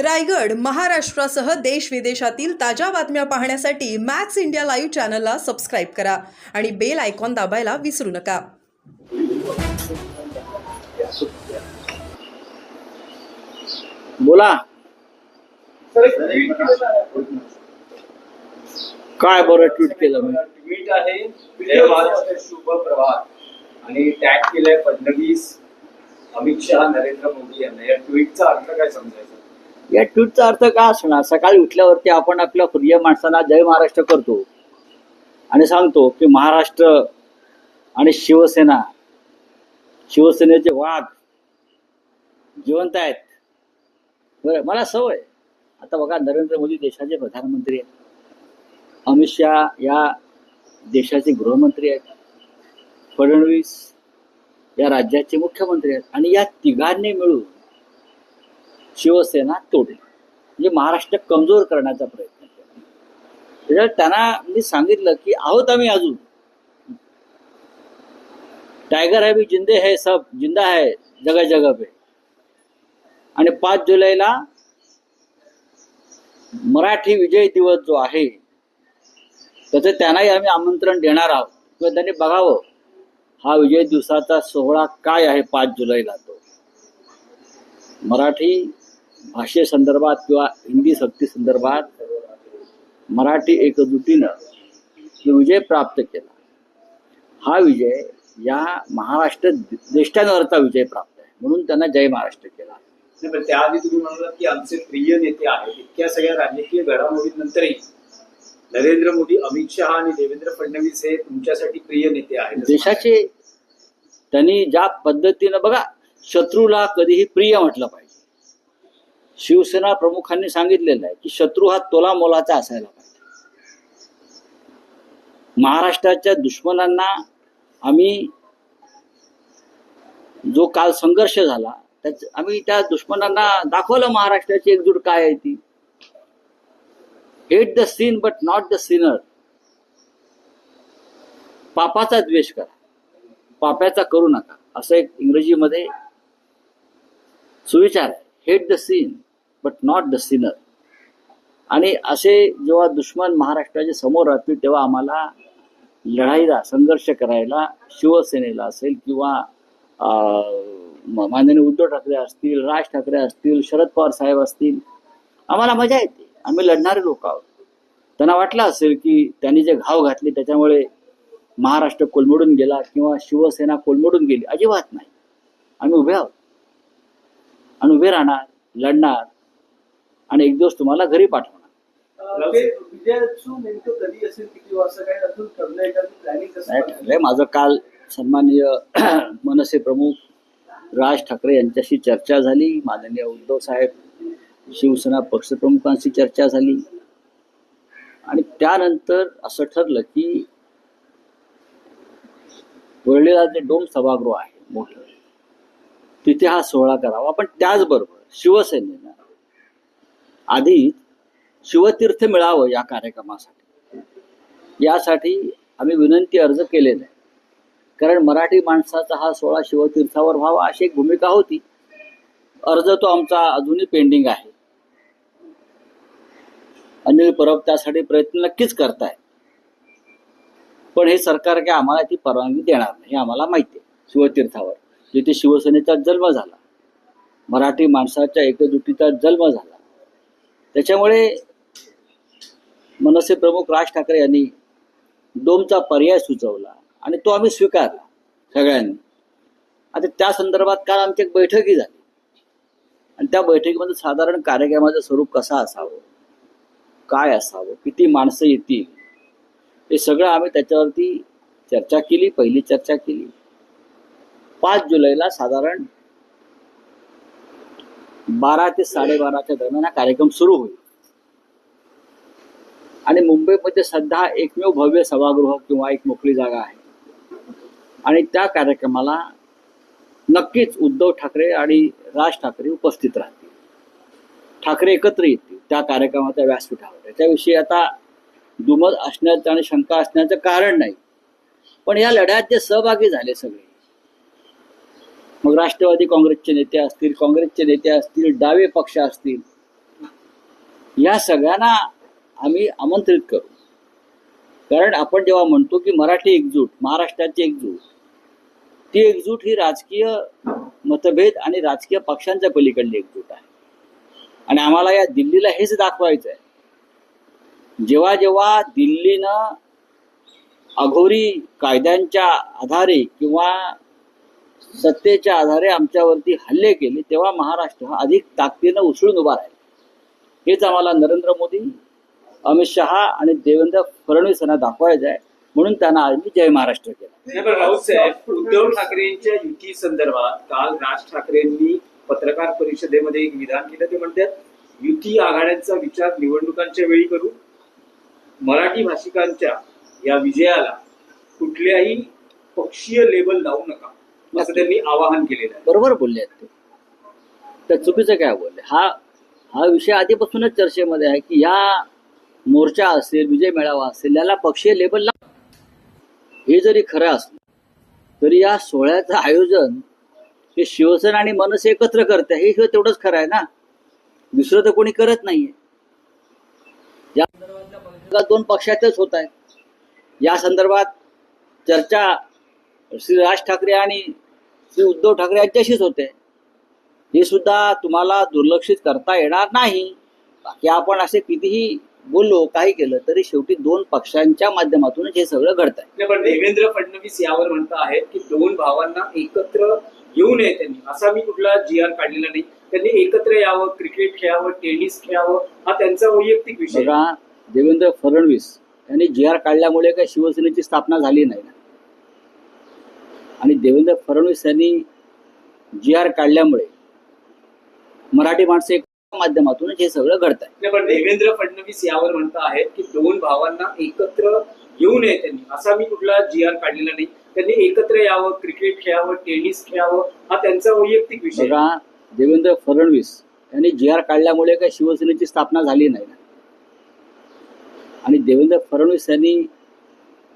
रायगड महाराष्ट्रासह देश विदेशातील ताज्या बातम्या पाहण्यासाठी मॅक्स इंडिया लाईव्ह चॅनलला सबस्क्राईब करा आणि बेल आयकॉन दाबायला विसरू नका. बोला. काय बरं ट्विट केलं मी? ट्विट आहे महाराष्ट्र शुभ प्रभात. आणि टॅग केलंय फडणवीस अमित शहा नरेंद्र मोदी यांना. या ट्विटचा अर्थ काय समजायचा? या ट्विटचा अर्थ काय असणार? सकाळी उठल्यावरती आपण आपल्या प्रिय माणसाला जय महाराष्ट्र करतो आणि सांगतो की महाराष्ट्र आणि शिवसेना शिवसेनेचे वाद जिवंत आहेत. बरं मला सवय आता बघा नरेंद्र मोदी देशाचे प्रधानमंत्री आहेत. अमित शहा या देशाचे गृहमंत्री आहेत. फडणवीस या राज्याचे मुख्यमंत्री आहेत. आणि या तिघांनी मिळून शिवसेना तोडली. म्हणजे महाराष्ट्र कमजोर करण्याचा प्रयत्न केला. त्याच्यात त्यांना मी सांगितलं की आहोत आम्ही अजून. टायगर है भी जिंदे है सब जिंदा है जगह जगह पे. आणि पाच जुलैला मराठी विजय दिवस जो आहे त्याचं त्यांनाही आम्ही आमंत्रण देणार आहोत. किंवा त्यांनी बघावं हा विजय दिवसाचा सोहळा काय आहे पाच जुलैला तो. मराठी भाषेसंदर्भात किंवा हिंदी संदर्भात मराठी एकजुटीनं विजय प्राप्त केला. हा विजय या महाराष्ट्र देशांवरचा विजय प्राप्त आहे. म्हणून त्यांना जय महाराष्ट्र केला. त्याआधी तुम्ही म्हणालात की आमचे प्रिय नेते आहेत. इतक्या सगळ्या राजकीय घडामोडींनंतरही नरेंद्र मोदी अमित शहा आणि देवेंद्र फडणवीस हे तुमच्यासाठी प्रिय नेते आहेत. देशाचे त्यांनी ज्या पद्धतीनं बघा शत्रूला कधीही प्रिय म्हटलं पाहिजे. शिवसेना प्रमुखांनी सांगितलेलं आहे की शत्रू हा तोला मोलाचा असायला पाहिजे. महाराष्ट्राच्या दुश्मनांना आम्ही जो काल संघर्ष झाला त्याच आम्ही त्या दुश्मनांना दाखवलं महाराष्ट्राची एकजूट काय आहे ती. Hate the sin but not the sinner पापाचा द्वेष करा. पाप्याचा करू नका. असं एक इंग्रजीमध्ये सुविचार आहे. Hate the sin but not the sinner आणि असे जेव्हा दुश्मन महाराष्ट्राच्या समोर राहतील तेव्हा आम्हाला लढाईला संघर्ष करायला शिवसेनेला असेल किंवा अं, माननीय उद्धव ठाकरे असतील राज ठाकरे असतील शरद पवार साहेब असतील आम्हाला मजा येते. आम्ही लढणारे लोक आहोत. त्यांना वाटलं असेल की त्यांनी जे घाव घातले त्याच्यामुळे महाराष्ट्र कोलमडून गेला किंवा शिवसेना कोलमडून गेली. अजिबात नाही. आम्ही उभे आहोत. आणि उभे राहणार लढणार आणि एक दिवस तुम्हाला घरी पाठवणार. ठरलंय माझं काल सन्माननीय मनसे प्रमुख राज ठाकरे यांच्याशी चर्चा झाली. माननीय उद्धव साहेब शिवसेना पक्षप्रमुखांशी चर्चा झाली. आणि त्यानंतर असं ठरलं की वरळीला जे डोम सभागृह आहे मोठं तिथे हा सोहळा करावा. पण त्याचबरोबर शिवसेनेनं आधी शिवतीर्थ मिळावं या कार्यक्रमासाठी. यासाठी आम्ही विनंती अर्ज केलेला आहे. कारण मराठी माणसाचा हा सोळा शिवतीर्थावर व्हावा अशी एक भूमिका होती. अर्ज तो आमचा अजूनही पेंडिंग आहे. अनिल परब त्यासाठी प्रयत्न नक्कीच करताय. पण हे सरकार काय आम्हाला ती परवानगी देणार नाही हे आम्हाला माहिती आहे. शिवतीर्थावर. जिथे शिवसेनेचा जन्म झाला. मराठी माणसाच्या एकजुटीचा जन्म झाला. त्याच्यामुळे मनसे प्रमुख राज ठाकरे यांनी डोमचा पर्याय सुचवला आणि तो आम्ही स्वीकारला सगळ्यांनी. आता त्या संदर्भात काल आमची एक बैठकही झाली. आणि त्या बैठकीमध्ये साधारण कार्यक्रमाचं स्वरूप कसा असावं? काय असावं? किती माणसं येतील? हे सगळं आम्ही त्याच्यावरती चर्चा केली पहिली चर्चा केली. पाच जुलैला साधारण बारा ते साडेबाराच्या दरम्यान हा कार्यक्रम सुरू होईल. आणि मुंबईमध्ये सध्या एकमेव भव्य सभागृह किंवा एक मोकळी जागा आहे. आणि त्या कार्यक्रमाला नक्कीच उद्धव ठाकरे आणि राज ठाकरे उपस्थित राहतील. ठाकरे एकत्र येतील. त्या कार्यक्रमाच्या व्यासपीठावर. त्याच्याविषयी आता दुमत असण्याचं आणि शंका असण्याचं कारण नाही. पण या लढ्यात जे सहभागी झाले सगळे मग राष्ट्रवादी काँग्रेसचे नेते असतील काँग्रेसचे नेते असतील डावे पक्ष असतील या सगळ्यांना आम्ही आमंत्रित करू. कारण आपण जेव्हा म्हणतो की मराठी एकजूट महाराष्ट्राची एकजूट ती एकजूट ही राजकीय मतभेद आणि राजकीय पक्षांच्या पलीकडली एकजूट आहे. आणि आम्हाला या दिल्लीला हेच दाखवायचं आहे जेव्हा जेव्हा दिल्लीनं अघोरी कायद्यांच्या आधारे किंवा सत्तेच्या आधारे आमच्यावरती हल्ले केले तेव्हा महाराष्ट्र हा अधिक ताकदीनं उसळून उभा राहिला. हेच आम्हाला नरेंद्र मोदी अमित शहा आणि देवेंद्र फडणवीस यांना दाखवायचं आहे. म्हणून त्यांना आज मी जय महाराष्ट्र केला. राऊत साहेब उद्धव ठाकरेंच्या युती संदर्भात काल राज ठाकरेंनी पत्रकार परिषदेमध्ये एक विधान केलं. ते म्हणतात युती आघाड्यांचा विचार निवडणुकांच्या वेळी करू. मराठी भाषिकांच्या या विजयाला कुठल्याही पक्षीय लेबल लावू नका. असं त्यांनी आवाहन केलेलं आहे. बरोबर बोलले आहेत ते. तर चुकीचं काय बोलले? हा हा विषय आधीपासूनच चर्चेमध्ये आहे की या मोर्चा असेल विजय मेळावा असेल याला पक्षीय लेबल ला हे जरी खरं असलं तरी या सोहळ्याचं आयोजन हे शिवसेना आणि मनसे एकत्र करते हे हे तेवढंच खरं आहे ना? दुसरं तर कोणी करत नाहीये. या संदर्भातल्या दोन पक्षातच होत आहेत. या संदर्भात चर्चा श्री राज ठाकरे आणि श्री उद्धव ठाकरे यांच्याशीच होते. हे सुद्धा तुम्हाला दुर्लक्षित करता येणार नाही. बाकी आपण असे कितीही बोललो काही केलं तरी शेवटी दोन पक्षांच्या माध्यमातूनच हे सगळं घडत आहे पण देवेंद्र फडणवीस यावर म्हणत आहेत की दोन भावांना एकत्र येऊ नये त्यांनी. असा मी कुठला जी आर काढलेला नाही. त्यांनी एकत्र यावं क्रिकेट खेळावं टेनिस खेळावं हा त्यांचा वैयक्तिक विषय देवेंद्र फडणवीस यांनी जी आर काढल्यामुळे काही शिवसेनेची स्थापना झाली नाही ना. आणि देवेंद्र फडणवीस यांनी जी आर काढल्यामुळे मराठी माणसं एका माध्यमातूनच हे सगळं घडत आहे पण देवेंद्र फडणवीस यावर म्हणत आहेत की दोन भावांना एकत्र येऊ नये त्यांनी. असा मी कुठला जी आर काढलेला नाही. त्यांनी एकत्र यावं क्रिकेट खेळावं टेनिस खेळावं हा त्यांचा वैयक्तिक विषय देवेंद्र फडणवीस यांनी जी आर काढल्यामुळे काही शिवसेनेची स्थापना झाली नाही. आणि देवेंद्र फडणवीस यांनी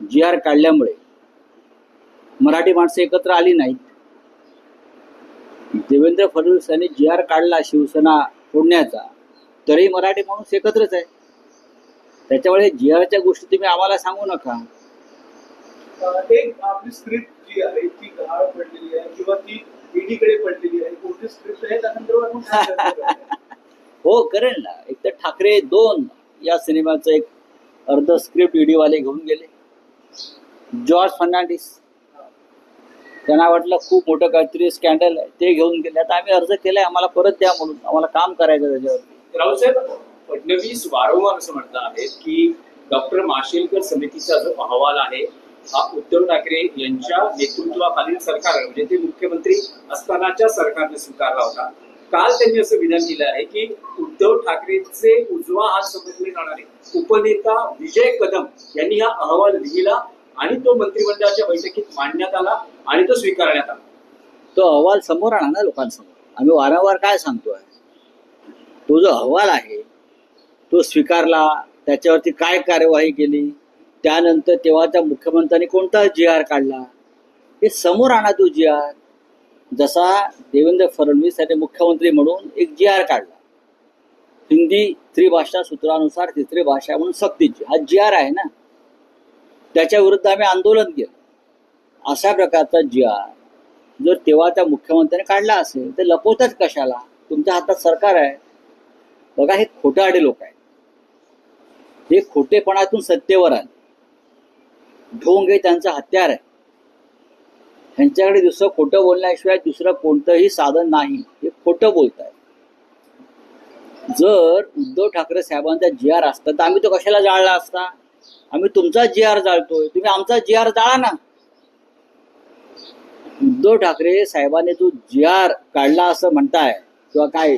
जी आर काढल्यामुळे मराठी माणसं एकत्र आली नाहीत. देवेंद्र फडणवीस यांनी जी आर काढला शिवसेना फोडण्याचा तरी मराठी माणूस एकत्रच आहे. त्याच्यामुळे जी आरच्या गोष्टी तुम्ही आम्हाला सांगू नका. अं, एक आपली स्क्रिप्ट जी आहे ती गहाळ पडलेली आहे किंवा ती ईडीकडे पडलेली आहे. कोणती स्क्रिप्ट आहे त्या संदर्भात आपण काय चर्चा करूया? हो करेल ना. एक तर ठाकरे दोन या सिनेमाचं एक अर्ध स्क्रिप्ट वाले घेऊन गेले. जॉर्ज फर्नांडिस त्यांना वाटलं खूप मोठं काहीतरी स्कॅन्डल आहे. ते घेऊन गेले. आता आम्ही अर्ज केलाय आम्हाला परत द्या म्हणून. आम्हाला काम करायचं त्याच्यावर राहुल साहेब फडणवीस वारंवार असं म्हणतात आहेत की डॉक्टर माशेलकर समितीचा जो अहवाल आहे हा उद्धव ठाकरे यांच्या नेतृत्वाखालील सरकार आहे. म्हणजे ते मुख्यमंत्री असतानाच्या सरकारने स्वीकारला होता. काल त्यांनी असं विधान केलं आहे की उद्धव ठाकरेंचे उजवा हात समजले जाणारे उपनेता विजय कदम यांनी हा अहवाल लिहिला आणि तो मंत्रिमंडळाच्या बैठकीत मांडण्यात आला. आणि तो स्वीकारण्यात आला. तो अहवाल समोर आणा ना लोकांसमोर. आम्ही वारंवार काय सांगतोय? तो जो अहवाल आहे तो स्वीकारला त्याच्यावरती काय कार्यवाही केली? त्यानंतर तेव्हाच्या मुख्यमंत्र्यांनी कोणता जी आर काढला? हे समोर आणा तो जी आर. जसा देवेंद्र फडणवीस यांनी मुख्यमंत्री म्हणून एक जी आर काढला. हिंदी त्रिभाषा सूत्रानुसार तिसरी भाषा म्हणून सक्तीची. हा जी आर आहे ना? त्याच्या विरुद्ध आम्ही आंदोलन केलं. अशा प्रकारचा जी आर जर तेव्हाच्या मुख्यमंत्र्यांनी काढला असेल तर लपवतात कशाला? तुमच्या हातात सरकार आहे. बघा हे खोटारडे लोक आहेत. हे खोटेपणातून सत्तेवर आले. ढोंग हे त्यांचं हत्यार आहे. ह्यांच्याकडे दुसरं खोटं बोलण्याशिवाय दुसरं कोणतंही साधन नाही. हे खोटं बोलत आहे जर उद्धव ठाकरे साहेबांचा जी आर असता तर आम्ही तो कशाला जाळला असता? आम्ही तुमचा जी आर जाळतोय. तुम्ही आमचा जी आर जाळा ना. उद्धव ठाकरे साहेबांनी जो जी आर काढला असं म्हणताय किंवा काय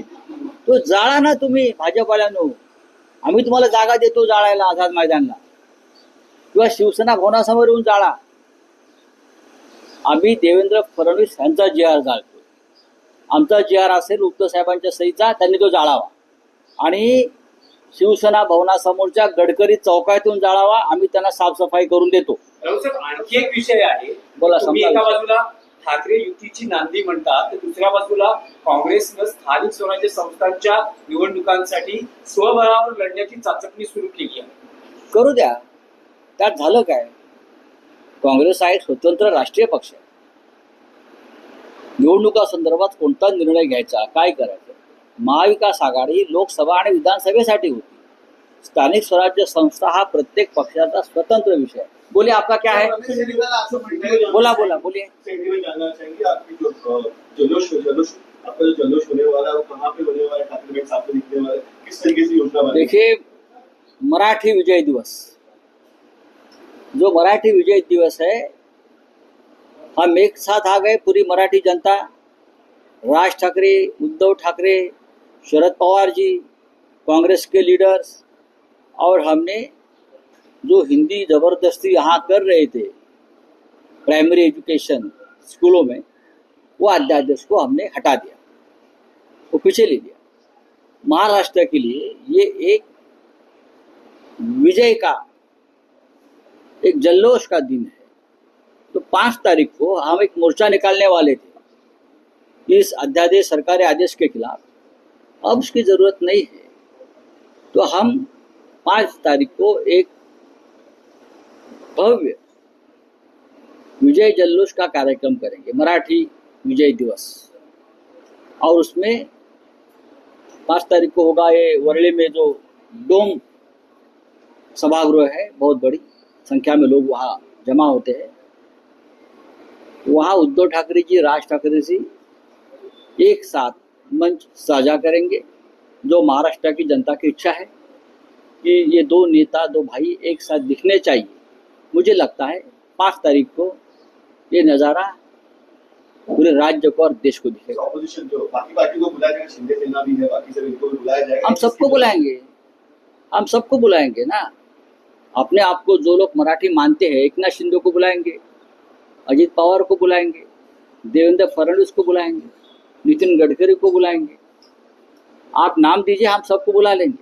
तो जाळा ना तुम्ही भाजपवाल्यानो. आम्ही तुम्हाला जागा देतो जाळायला आझाद मैदानला. किंवा शिवसेना भवनासमोर येऊन जाळा. आम्ही देवेंद्र फडणवीस यांचा जी आर जाळतो. आमचा जी आर असेल उद्धव साहेबांच्या सहीचा त्यांनी तो जाळावा. आणि शिवसेना भवनासमोरच्या गडकरी चौकातून जाळावा आम्ही त्यांना साफसफाई करून देतो. आणखी एक विषय आहे. बोला, समजा एका. बाजूला ठाकरे युतीची नांदी म्हणतात तर दुसऱ्या बाजूला काँग्रेसनं स्थानिक स्वराज्य संस्थांच्या निवडणुकांसाठी स्वबळावर लढण्याची चाचपणी सुरू केली आहे. करू द्या. त्यात झालं काय? काँग्रेस हा एक स्वतंत्र राष्ट्रीय पक्ष. आहे निवडणुका संदर्भात कोणता निर्णय घ्यायचा? काय करायचं? महाविकास आघाडी लोकसभा आणि विधानसभेसाठी होती. स्थानिक स्वराज्य संस्था हा प्रत्येक पक्षाचा स्वतंत्र विषय आहे. बोले आपका क्या है? असं म्हणणं बोला बोला बोलिए। सेंटीमेंट जानना चाहेंगे आपकी जो अ, जल्लोष जल्लोष आपका जो जल्लोष होने वाला है वो कहाँ पे होने वाला है ठाकरे में साथ में दिखने वाला है किस तरीके से योजना बनेगी देखिए मराठी विजय दिवस। जो मराठी विजय दिवस है हम एक साथ आ गए पूरी मराठी जनता राज ठाकरे उद्धव ठाकरे शरद पवार जी कांग्रेस के लीडर्स और हमने जो हिंदी ज़बरदस्ती यहाँ कर रहे थे प्राइमरी एजुकेशन स्कूलों में, वो अध्यादेश को हमने हटा दिया, वो पीछे ले लिया। महाराष्ट्र के लिए ये एक विजय का, एक जल्लोष का दिन है। तो पाँच तारीख को हम एक मोर्चा निकालने वाले थे। इस अध्यादेश, सरकारी आदेश के खिलाफ। अब उसकी ज़रूरत नहीं है। तो हम पाँच तारीख को एक भव्य। विजय जल्लोष का कार्यक्रम करेंगे, मराठी विजय दिवस। और उसमें पाँच तारीख को होगा ये वर्ली में जो डोम सभागृह है, बहुत बड़ी संख्या में लोग वहाँ जमा होते हैं। वहाँ उद्धव ठाकरे जी, राज ठाकरे जी एक साथ मंच साझा करेंगे, जो महाराष्ट्र की जनता की इच्छा है कि ये दो नेता, दो भाई एक साथ दिखने चाहिए। मुझे लगता है पाँच तारीख को ये नज़ारा पूरे राज्य को और देश को दिखेगा। है जाएगा। हम सबको बुलाएँगे। हम सबको बुलाएँगे ना। अपने आप को जो लोग मराठी मानते हैं एक नाथ शिंदे को बुलाएँगे अजित पवार को बुलाएँगे देवेंद्र फडणवीस को बुलाएँगे नितिन गडकरी को बुलाएँगे। आप नाम दीजिए हम सबको बुला लेंगे।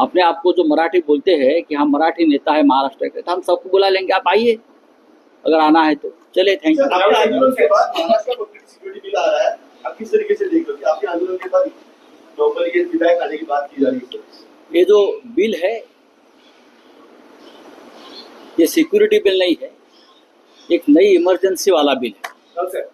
अपने आप को जो मराठी बोलते हैं कि हम मराठी नेता है महाराष्ट्र के तो हम सबको बुला लेंगे। आप आइए। अगर आना है तो। चले थैंक सर, यू आपके आंदोलन के बाद महाराष्ट्र का पब्लिक सिक्योरिटी बिल आ रहा है। आप किस तरीके से देख रहे हो कि आपके आंदोलन के बाद नौकरी के विधायक आने की बात की जा रही है सर? ये जो बिल है ये सिक्योरिटी बिल नहीं है। एक नई इमरजेंसी वाला बिल है। चल सर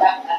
Gracias.